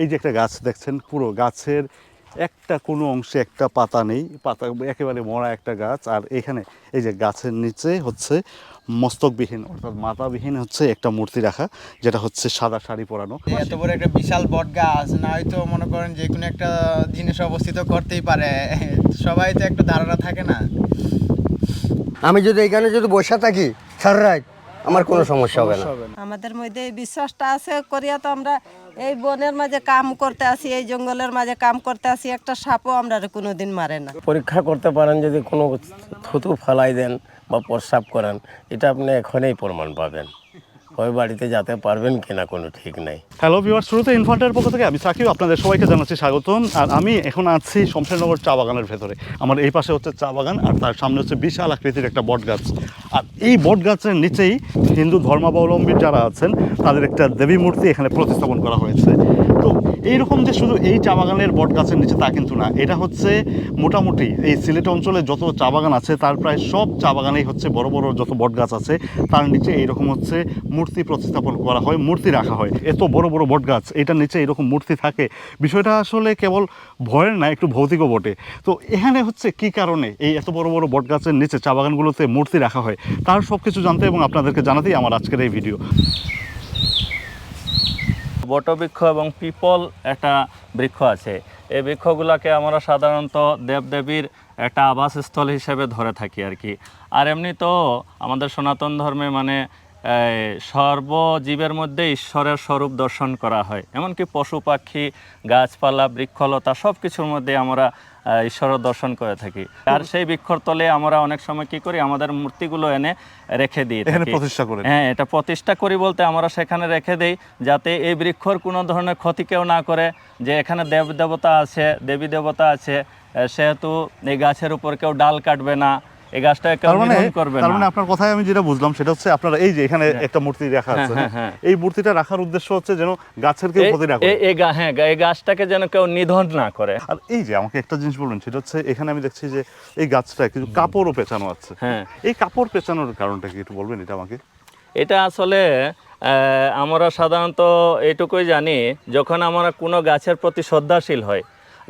এই যে একটা গাছ দেখছেন পুরো গাছের একটা কোনো অংশে একটা পাতা নেই পাতা একেবারে মরা একটা গাছ। আর এখানে এই যে গাছের নিচে হচ্ছে মস্তকবিহীন অর্থাৎ মাথাবিহীন হচ্ছে একটা মূর্তি রাখা যেটা হচ্ছে সাদা শাড়ি পরানো। এত বড় একটা বিশাল বট গাছ না হয়তো মনে করেন যে কোনো একটা জিনিস অবস্থিত করতেই পারে। সবাই তো একটা ধারণা থাকে না। আমি যদি এখানে যদি বসে থাকি সারা রাত আমার কোনো সমস্যা হবে না। আমাদের মধ্যে বিশ্বাসটা আছে করিয়া তো আমরা এই বনের মাঝে কাম করতে আসি, এই জঙ্গলের মাঝে কাম করতে আসি, একটা সাপও আমরা কোনোদিন মারে না। পরীক্ষা করতে পারেন, যদি কোনো থুতু ফালাই দেন বা প্রস্রাব করেন, এটা আপনি এখনই প্রমাণ পাবেন। ওই বাড়িতে যেতে পারবেন কিনা কোনো ঠিক নাই। হ্যালো ভিউয়ার শুরুতে ইনফার্টের পক্ষ থেকে আমি সাকিব, আপনাদের সবাইকে জানাচ্ছি স্বাগতম। আর আমি এখন আছি শমশেরনগর চা বাগানের ভেতরে। আমার এই পাশে হচ্ছে চা বাগান, আর তার সামনে হচ্ছে বিশাল আকৃতির একটা বট গাছ। আর এই বট গাছের নিচেই হিন্দু ধর্মাবলম্বী যারা আছেন, তাদের একটা দেবী মূর্তি এখানে প্রতিস্থাপন করা হয়েছে। তো এইরকম যে শুধু এই চা বাগানের বট গাছের নিচে তা কিন্তু না, এটা হচ্ছে মোটামুটি এই সিলেট অঞ্চলে যত চা বাগান আছে, তার প্রায় সব চা বাগানেই হচ্ছে বড় বড় যত বট গাছ আছে, তার নিচে এইরকম হচ্ছে মূর্তি প্রতিস্থাপন করা হয়, মূর্তি রাখা হয়। এত বড় বড় বট গাছ, এটার নিচে এরকম মূর্তি থাকে। বিষয়টা আসলে কেবল ভয়ের না, একটু ভৌতিকও বটে। তো এখানে হচ্ছে কি কারণে এই এত বড় বড় বট গাছের নিচে চা বাগানগুলোতে মূর্তি রাখা হয়, তার সব কিছু জানতে এবং আপনাদেরকে জানাতেই আমার আজকের এই ভিডিও। বটবৃক্ষ এবং পিপল একটা বৃক্ষ আছে। এই বৃক্ষগুলোকে আমরা সাধারণত দেবদেবীর একটা আবাসস্থল হিসেবে ধরে থাকি আর কি। আর এমনি তো আমাদের সনাতন ধর্মে মানে সর্বজীবের মধ্যে ঈশ্বরের স্বরূপ দর্শন করা হয়। এমনকি পশু পাখি, গাছপালা, বৃক্ষলতা সব কিছুর মধ্যে আমরা আহ, ঈশ্বরের দর্শন করে থাকি। আর সেই বৃক্ষর তলে আমরা অনেক সময় কি করি আমাদের মূর্তিগুলো এনে রেখে দিই প্রতিষ্ঠা করি হ্যাঁ এটা প্রতিষ্ঠা করি বলতে আমরা সেখানে রেখে দেই যাতে এই বৃক্ষর কোনো ধরনের ক্ষতি কেউ না করে যে এখানে দেব দেবতা আছে দেবী দেবতা আছে সেহেতু এই গাছের উপর কেউ ডাল কাটবে না এই গাছটা তার মানে তার মানে আপনার কথায় আমি যেটা বুঝলাম সেটা হচ্ছে আপনারা এই যে এখানে একটা মূর্তি রাখা আছে হ্যাঁ, হ্যাঁ, এই মূর্তিটা রাখার উদ্দেশ্য হচ্ছে যেন গাছের কেউ ক্ষতি না করে। এই- হ্যাঁ এই গাছটাকে যেন কেউ নিধন না করে। আর এই যে আমাকে একটা জিনিস বলবেন সেটা হচ্ছে এখানে আমি দেখছি যে এই গাছটা কিছু কাপড়ও পেঁচানো আছে। হ্যাঁ। এই কাপড় পেঁচানোর কারণটা কি একটু বলবেন এটা আমাকে? এটা আসলে আহ, আমরা সাধারণত এটুকুই জানি যখন আমরা কোনো গাছের প্রতি শ্রদ্ধাশীল হয়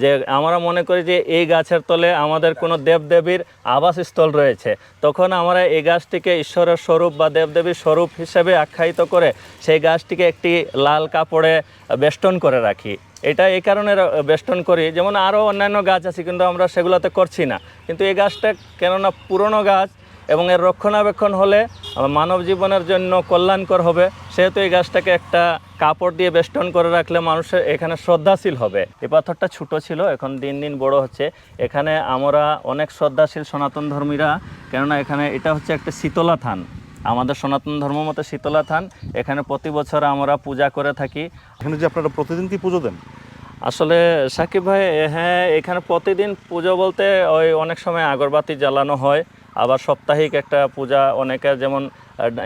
যে আমরা মনে করি যে এই গাছের তলে আমাদের কোনো দেবদেবীর আবাসস্থল রয়েছে। তখন আমরা এই গাছটিকে ঈশ্বরের স্বরূপ বা দেবদেবীর স্বরূপ হিসেবে আখ্যায়িত করে সেই গাছটিকে একটি লাল কাপড়ে বেষ্টন করে রাখি। এটা এই কারণে বেষ্টন করি। যেমন আরও অন্যান্য গাছ আছে, কিন্তু আমরা সেগুলোতে করছি না। কিন্তু এই গাছটা কেননা পুরনো গাছ এবং এর রক্ষণাবেক্ষণ হলে মানব জীবনের জন্য কল্যাণকর হবে। সেহেতু এই গাছটাকে একটা কাপড় দিয়ে বেষ্টন করে রাখলে মানুষের এখানে শ্রদ্ধাশীল হবে। এই পাথরটা ছোট ছিল এখন দিন দিন বড় হচ্ছে। এখানে আমরা অনেক শ্রদ্ধাশীল সনাতন ধর্মীরা কেননা এখানে এটা হচ্ছে একটা শীতলা থান। আমাদের সনাতন ধর্ম মতে শীতলা থান এখানে প্রতি বছর আমরা পূজা করে থাকি। এখানে যে আপনারা প্রতিদিন কি পুজো দেন? আসলে সাকিব ভাই হ্যাঁ এখানে প্রতিদিন পুজো বলতে ওই অনেক সময় আগরবাতি জ্বালানো হয় আবার সাপ্তাহিক একটা পূজা অনেকের যেমন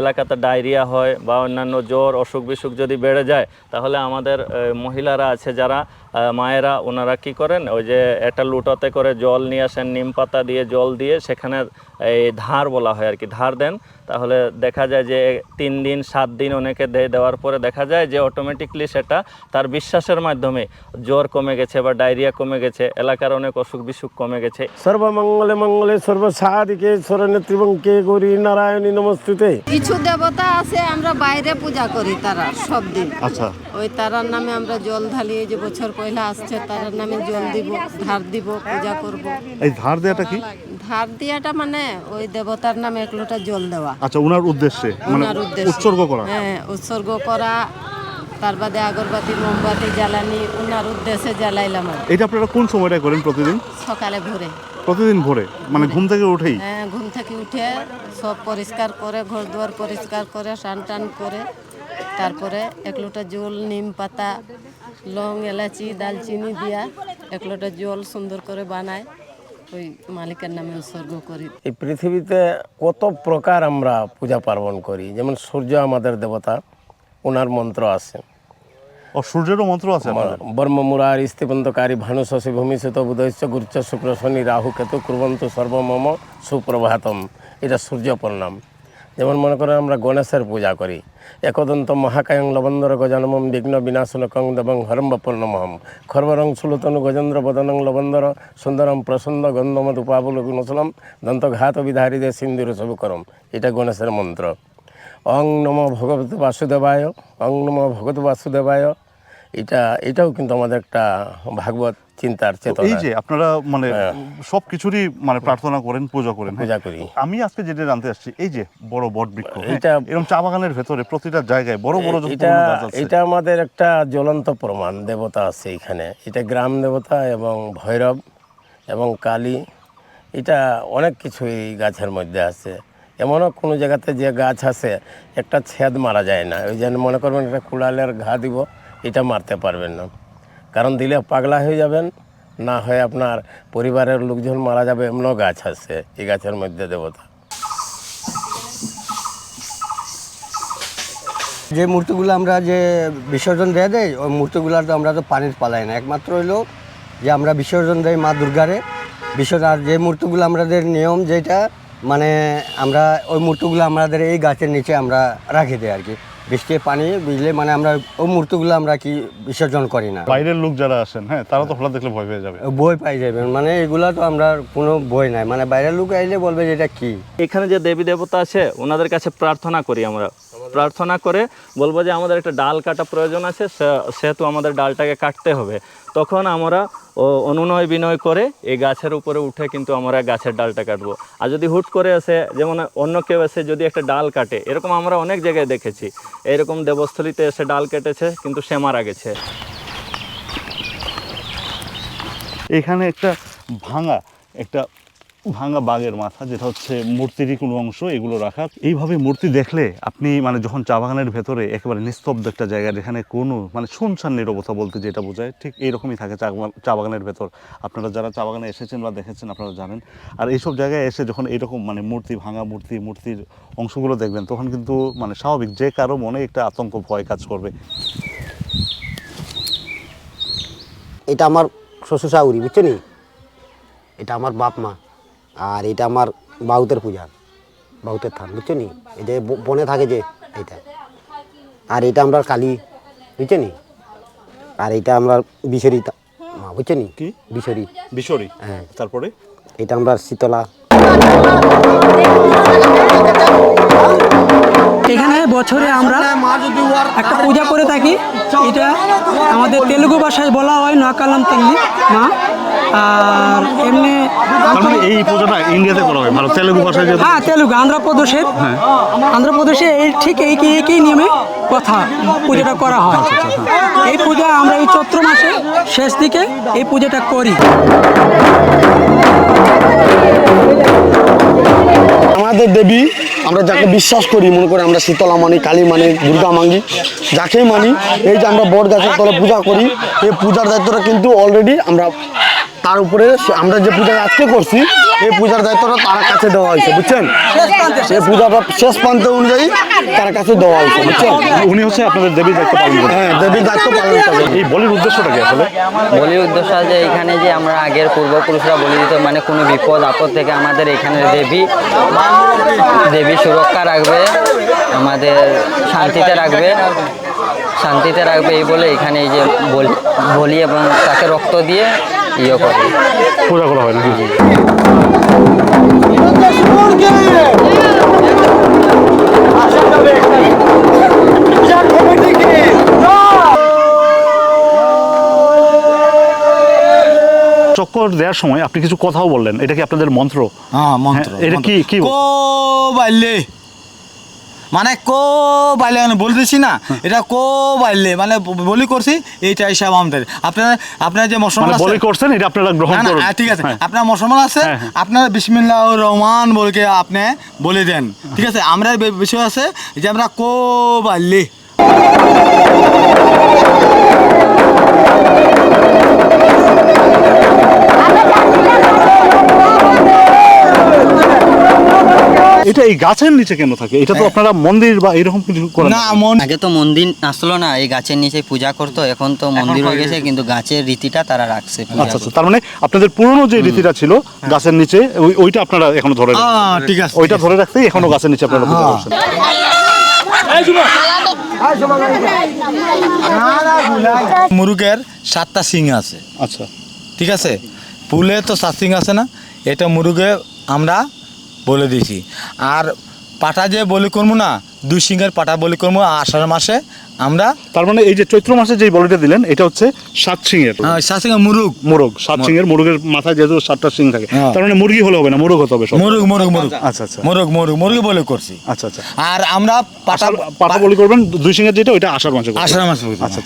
এলাকাতে ডায়রিয়া হয় বা অন্যান্য জ্বর, অসুখ বিসুখ যদি বেড়ে যায়, তাহলে আমাদের মহিলারা আছে যারা মায়েরা ওনারা কি করেন? ওই যে একটা লুটোতে করে জল নিয়ে আসেন, নিম পাতা দিয়ে জল দিয়ে সেখানে এই ধার বলা হয় আর কি ধার দেন। তাহলে দেখা যায় যে তিন দিন, সাত দিন অনেকে দেওয়ার পরে দেখা যায় যে অটোমেটিকলি সেটা তার বিশ্বাসের মাধ্যমে জ্বর কমে গেছে বা ডায়রিয়া কমে গেছে, এলাকার অনেক অসুখ বিসুখ কমে গেছে। সর্বমঙ্গলে মঙ্গলে, সর্বসাধিকে স্বরনেত্রীবঙ্কে গৌরী নারায়ণী নমস্তুতে। কিছু দেবতা আছে আমরা বাইরে পূজা করি তারা সব দিন। আচ্ছা। ওই তারার নামে আমরা জল ঢালি এই যে বছর পয়লা আসছে তারার নামে জল দিব ধার দিব পূজা করব। এই ধার দেওয়াটা কি? ধার দেওয়াটা মানে ওই দেবতার নামে এক লোটা জল দেওয়া। আচ্ছা ওনার উদ্দেশ্যে মানে উৎসর্গ করা। হ্যাঁ উৎসর্গ করা তার বাদে আগরবাতি মোমবাতি জ্বালানি ওনার উদ্দেশ্যে জ্বালাইলাম আর এটা আপনারা কোন সময়টা করেন প্রতিদিন? সকালে ভোরে। প্রতিদিন ভোরে? মানে ঘুম থেকে উঠেই? হ্যাঁ ঘুম থেকে উঠে সব পরিষ্কার করে ঘর দুয়ার পরিষ্কার করে স্নান টান করে তারপরে এক লোটা জল নিম পাতা লং এলাচি দালচিনি দিয়া এক লোটা জল সুন্দর করে বানায়। ওই মালিকের নামে উৎসর্গ করি। এই পৃথিবীতে কত প্রকার আমরা পূজা পার্বণ করি। যেমন সূর্য আমাদের দেবতা ওনার মন্ত্র আছে। ও সূর্যেরও মন্ত্র আছে আপনাদের? বর্ম মুরার স্তিপন্তকারী ভানু শশী ভূমিষ্যত বুধৈশ্য গুরুচ্চ শুক্র শনি রাহু কেতু কুর্বন্ত সর্বমম সুপ্রভাতম। এটা সূর্য প্রণাম। যেমন মনে করেন আমরা গণেশের পূজা করি। একদন্ত মহাকায়ং লবন্দর গজানমম বিঘ্ন বিনাশনকং দেবং হরম বপর্ণমহম খর্বরং সুলতনু গজেন্দ্র বদনং লবন্দর সুন্দরম প্রসন্ন গন্ধমত উপাবুল দন্তঘাত বিধারিদে সিন্দুর সবু করম এটা গণেশের মন্ত্র। অং নম ভগবত বাসুদেবায় অং নম ভগবত বাসুদেবায়। এটা এটাও কিন্তু আমাদের একটা ভাগবত চিন্তার চেতনা। এই যে আপনারা মানে হ্যাঁ। সব কিছুরই মানে প্রার্থনা করেন পূজা করেন হ্যাঁ? পূজা করি। আমি আজকে যেটা জানতে আসছি এই যে বড় বট বৃক্ষ হ্যাঁ, এটা- এরকম চা বাগানের ভেতরে প্রতিটা জায়গায় বড় বড় এটা এটা আমাদের একটা জ্বলন্ত প্রমাণ দেবতা আছে এখানে। এটা গ্রাম দেবতা এবং ভৈরব এবং কালী। এটা অনেক কিছু এই গাছের মধ্যে আছে। এমনও কোনো জায়গাতে যে গাছ আছে, একটা ছেদ মারা যায় না। ওই জন্য মনে করবেন একটা কুড়ালের ঘা দিব, এটা মারতে পারবেন না। কারণ দিলে পাগলা হয়ে যাবেন, না হয় আপনার পরিবারের লোকজন মারা যাবে, এমনও গাছ আছে এই গাছের মধ্যে দেবতা। যে মূর্তিগুলো আমরা যে বিসর্জন দিয়ে দেয়, ওই মূর্তিগুলো তো আমরা তো পানির পালাই না। একমাত্র হইল যে আমরা বিসর্জন দেই মা দুর্গারে। বিসর্জন আর যে মূর্তিগুলো আমাদের নিয়ম যেটা মানে আমরা ওই মূর্তিগুলো আমাদের এই গাছের নিচে আমরা রাখি দিই আর কি। বৃষ্টি পানি বুঝলে মানে আমরা ওই মূর্তিগুলো আমরা কি বিসর্জন করি না। বাইরের লোক যারা আসেন হ্যাঁ তারা তো হঠাৎ দেখলে ভয় পেয়ে যাবে। বই পাই যাবেন মানে এগুলা তো আমরা কোনো বই নাই। মানে বাইরের লোক আইলে বলবে যে এটা কি? এখানে যে দেবী দেবতা আছে ওনাদের কাছে প্রার্থনা করি আমরা। প্রার্থনা করে বলব যে আমাদের একটা ডাল কাটা প্রয়োজন আছে সে- সেহেতু আমাদের ডালটাকে কাটতে হবে। তখন আমরা ও অনুনয় বিনয় করে এই গাছের উপরে উঠে কিন্তু আমরা গাছের ডালটা কাটবো। আর যদি হুট করে আসে যেমন অন্য কেউ এসে যদি একটা ডাল কাটে, এরকম আমরা অনেক জায়গায় দেখেছি। এরকম দেবস্থলিতে এসে ডাল কেটেছে, কিন্তু সে মারা গেছে। এখানে একটা ভাঙা, একটা ভাঙা বাঘের মাথা, যেটা হচ্ছে মূর্তিরই কোনো অংশ এগুলো রাখা। এইভাবে মূর্তি দেখলে আপনি মানে যখন চা বাগানের ভেতরে একেবারে নিস্তব্ধ একটা জায়গা, যেখানে কোনো মানে শুনশান নিরবতা বলতে যেটা বোঝায়, ঠিক এইরকমই থাকে চা বাগানের ভেতর। আপনারা যারা চা বাগানে এসেছেন বা দেখেছেন, আপনারা জানেন। আর এইসব জায়গায় এসে যখন এইরকম মানে মূর্তি ভাঙা, মূর্তি, মূর্তির অংশগুলো দেখবেন, তখন কিন্তু মানে স্বাভাবিক যে কারও মনে একটা আতঙ্ক, ভয় কাজ করবে। এটা আমার শ্বশুর শাশুড়ি বুঝছ নি এটা আমার বাপ মা। আর এটা আমার বাউতের পূজা বাউতের থান বুঝছ নি? এই যে ব- বনে থাকে যে এটা আর এটা আমরা কালী বুঝছ নি? আর এটা আমরা বিশরি মা বুঝছ নি? কি? বিশরি। বিশরি? হ্যাঁ। তারপরে? এটা আমরা শীতলা। এখানে বছরে আমরা একটা পূজা করে থাকি। এটা আমাদের তেলুগু ভাষায় বলা হয় নকালাম তেল্লি। মা আর এমনি মানে এই পূজাটা ইন্ডিয়াতে করা হয়? ভারত তেলেগু ভাষায় হ্যাঁ তেলুগু আন্ধ্রপ্রদেশের। আন্ধ্রপ্রদেশে এই ঠিক এই কি একই নিয়মে কথা পূজাটা করা হয়। এই পূজা আমরা এই চৈত্র মাসে শেষ দিকে এই পূজাটা করি। আমাদের দেবী আমরা যাকে বিশ্বাস করি মনে করি আমরা শীতলা মানি কালী মানি দুর্গা মানি যাকেই মানি এই যে আমরা বট গাছের তলে পূজা করি এই পূজার দায়িত্বটা কিন্তু অলরেডি আমরা তার উপরে আমরা যে পূজা আজকে করছি এই পূজার দায়িত্বটা তার কাছে দেওয়া হয়েছে বুঝছেন? এই পূজাটা শেষ প্রান্ত অনুযায়ী তার কাছে দেওয়া হয়েছে বুঝছেন? উনি হচ্ছে আপনাদের দেবী দায়িত্ব পালন করেন হ্যাঁ দেবীর দায়িত্ব পালন করবে এই বলির উদ্দেশ্যটা কি আসলে? বলির উদ্দেশ্য যে এখানে যে আমরা আগের পূর্বপুরুষরা বলি দিত মানে কোনো বিপদ আপদ থেকে আমাদের এখানে দেবী দেবী সুরক্ষা রাখবে আমাদের শান্তিতে রাখবে শান্তিতে রাখবে এই বলে এখানে এই যে বলি বলি এবং তাকে রক্ত দিয়ে ইয়ে করে। পূজা করা হয় নাকি চক্কর দেওয়ার সময় আপনি কিছু কথাও বললেন। এটা কি আপনাদের মন্ত্র? হ্যাঁ মন্ত্র হ্যাঁ, এটা কি কি কো বাইলে। মানে কো বাইলে মানে বলতেছি না এটা কো বাইলে মানে বলি করছি এইটা হিসাব আমাদের। আপনার আপনার যে মশলা মানে বলি করছেন এটা আপনারা গ্রহণ করুন। হ্যাঁ, ঠিক আছে। হ্যাঁ। আপনার মুসলমান আছে হ্যাঁ। আপনার বিসমিল্লাহ রহমান বলকে আপনি বলে দেন। ঠিক আছে? আমরা বিষয় আছে যে আমরা কো বাইলে। এটা এই গাছের নিচে কেন থাকে? এটা তো আপনারা মন্দির বা এরকম কিছু করেন না মন আগে তো মন্দির আসলো না এই গাছের নিচে পূজা করতো এখন তো মন্দির হয়ে গেছে কিন্তু গাছের রীতিটা তারা রাখছে আচ্ছা আচ্ছা তার মানে আপনাদের পুরনো যে রীতিটা ছিল গাছের নিচে ওই- ওইটা আপনারা এখনও ধরে ঠিক আছে। ওইটা ধরে রাখতেই এখনও গাছের নিচে আপনারা পূজা করছেন মুরুগের সাতটা সিং আছে। আচ্ছা। ঠিক আছে? পুলে তো সাত সিং আছে না এটা মুরুগে আমরা বলে দিয়েছি। আর পাটা যে বলি করব না দুই সিংয়ের পাটা বলি করব আষাঢ় মাসে আমরা। তার মানে এই যে চৈত্র মাসে যে বলিটা দিলেন এটা হচ্ছে সাত আহ, সাত সিংয়ের মুরুগ। মোরগ সাত সিংয়ের মোরগের মাথায় যেহেতু সাতটা সিং থাকে হ্যাঁ। তার মানে মুরগি হলে হবে না মোরগ হতে হবে মুরুগ মুরুগ মুরুগ। আচ্ছা আচ্ছা মুরুগ মুরুগ মুরগি বলে করছি। আচ্ছা আচ্ছা। আর আমরা পাটা পাটা বলি করবেন দুই সিংয়ের যেটা ওইটা আষাঢ় মাসে। আষাঢ় মাসে আচ্ছা